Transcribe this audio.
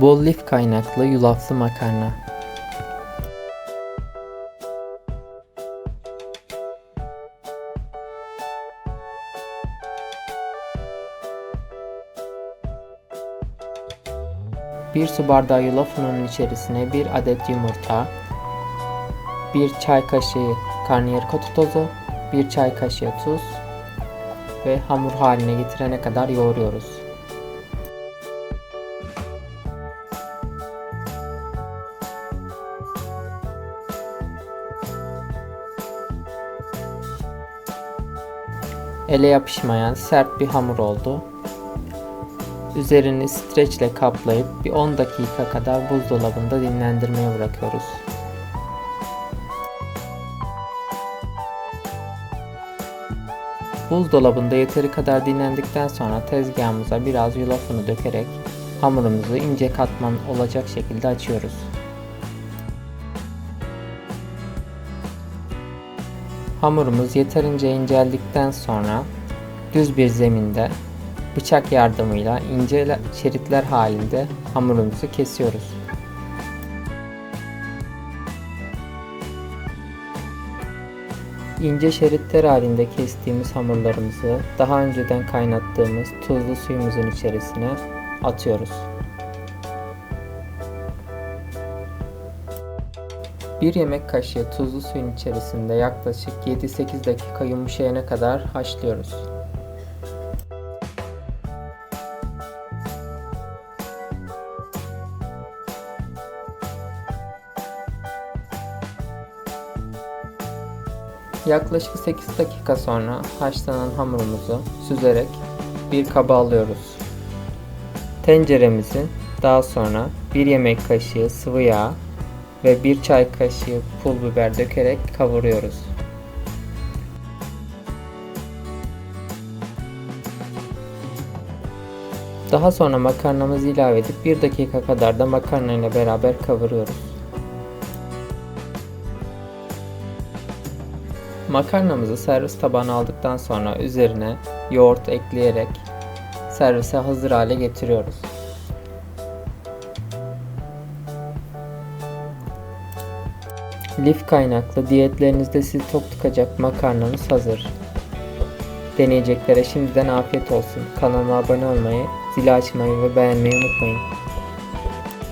Bol lif kaynaklı yulaflı makarna. Bir su bardağı yulaf ununun içerisine bir adet yumurta, bir çay kaşığı karnıyarık otu tozu, bir çay kaşığı tuz ve hamur haline getirene kadar yoğuruyoruz. Ele yapışmayan sert bir hamur oldu. Üzerini streçle kaplayıp bir 10 dakika kadar buzdolabında dinlendirmeye bırakıyoruz. Buzdolabında yeteri kadar dinlendikten sonra tezgahımıza biraz yulaf unu dökerek hamurumuzu ince katman olacak şekilde açıyoruz. Hamurumuz yeterince inceldikten sonra düz bir zeminde bıçak yardımıyla ince şeritler halinde hamurumuzu kesiyoruz. İnce şeritler halinde kestiğimiz hamurlarımızı daha önceden kaynattığımız tuzlu suyumuzun içerisine atıyoruz. Bir yemek kaşığı tuzlu suyun içerisinde yaklaşık 7-8 dakika yumuşayana kadar haşlıyoruz. Yaklaşık 8 dakika sonra haşlanan hamurumuzu süzerek bir kaba alıyoruz. Tenceremizi daha sonra 1 yemek kaşığı sıvı yağ ve 1 çay kaşığı pul biber dökerek kavuruyoruz. Daha sonra makarnamızı ilave edip 1 dakika kadar da makarna ile beraber kavuruyoruz. Makarnamızı servis tabağına aldıktan sonra üzerine yoğurt ekleyerek servise hazır hale getiriyoruz. Lif kaynaklı diyetlerinizde sizi tok tutacak makarnamız hazır. Deneyeceklere şimdiden afiyet olsun. Kanalıma abone olmayı, zili açmayı ve beğenmeyi unutmayın.